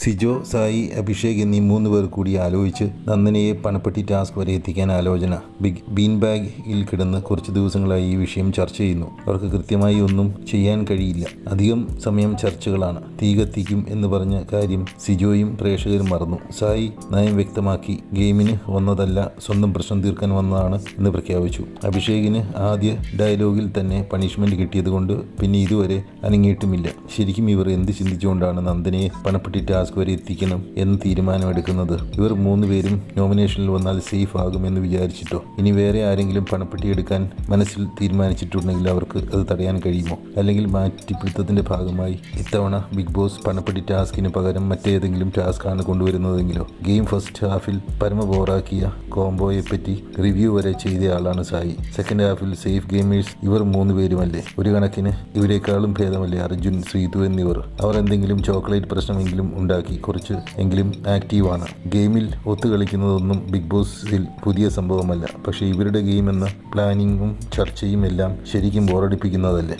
സിജോ സായി അഭിഷേക് എന്നീ മൂന്ന് പേർ കൂടി ആലോചിച്ച് നന്ദനയെ പണപ്പെട്ടി ടാസ്ക് വരെ എത്തിക്കാൻ ആലോചന. ബിഗ് ബീൻ ബാഗിൽ കിടന്ന് കുറച്ച് ദിവസങ്ങളായി ഈ വിഷയം ചർച്ച ചെയ്യുന്നു. അവർക്ക് കൃത്യമായി ഒന്നും ചെയ്യാൻ കഴിയില്ല. അധികം സമയം ചർച്ചകളാണ്. തീ കത്തിക്കും എന്ന് പറഞ്ഞ കാര്യം സിജോയും പ്രേക്ഷകരും മറന്നു. സായി നയം വ്യക്തമാക്കി ഗെയിമിന് വന്നതല്ല സ്വന്തം പ്രശ്നം തീർക്കാൻ വന്നതാണ് എന്ന് പ്രഖ്യാപിച്ചു. അഭിഷേകിന് ആദ്യ ഡയലോഗിൽ തന്നെ പണിഷ്മെന്റ് കിട്ടിയതുകൊണ്ട് പിന്നെ ഇതുവരെ അനങ്ങിയിട്ടുമില്ല. ശരിക്കും ഇവർ എന്ത് ചിന്തിച്ചുകൊണ്ടാണ് നന്ദനയെ പണപ്പെട്ടി ടാസ്ക് വരെ എത്തിക്കണം എന്ന് തീരുമാനമെടുക്കുന്നത്. ഇവർ മൂന്നുപേരും നോമിനേഷനിൽ വന്നാൽ സേഫ് ആകുമെന്ന് വിചാരിച്ചിട്ടോ? ഇനി വേറെ ആരെങ്കിലും പണപ്പെട്ടി എടുക്കാൻ മനസ്സിൽ തീരുമാനിച്ചിട്ടുണ്ടെങ്കിൽ അവർക്ക് അത് തടയാൻ കഴിയുമോ? അല്ലെങ്കിൽ മാറ്റിപ്പിടുത്തത്തിന്റെ ഭാഗമായി ഇത്തവണ ബിഗ് ബോസ് പണപ്പെട്ടി ടാസ്കിന് പകരം മറ്റേതെങ്കിലും ടാസ്ക് ആണ് കൊണ്ടുവരുന്നതെങ്കിലോ? ഗെയിം ഫസ്റ്റ് ഹാഫിൽ പരമ ബോറാക്കിയ കോംബോയെ പറ്റി റിവ്യൂ വരെ ചെയ്ത ആളാണ് സായി. സെക്കൻഡ് ഹാഫിൽ സേഫ് ഗെയിമേഴ്സ് ഇവർ മൂന്ന് പേരുമല്ലേ? ഒരു കണക്കിന് ഇവരെക്കാളും ഭേദമല്ലേ അർജുൻ ശ്രീതു എന്നിവർ. അവർ എന്തെങ്കിലും ചോക്ലേറ്റ് പ്രശ്നമെങ്കിലും ഉണ്ടാക്കി കുറച്ച് എങ്കിലും ആക്റ്റീവാണ് ഗെയിമിൽ ഒത്തുകളിക്കുന്നതൊന്നും ബിഗ് ബോസിൽ പുതിയ സംഭവമല്ല. പക്ഷേ ഇവരുടെ ഗെയിം എന്ന പ്ലാനിങ്ങും ചർച്ചയും എല്ലാം ശരിക്കും ബോറടിപ്പിക്കുന്നതല്ലേ?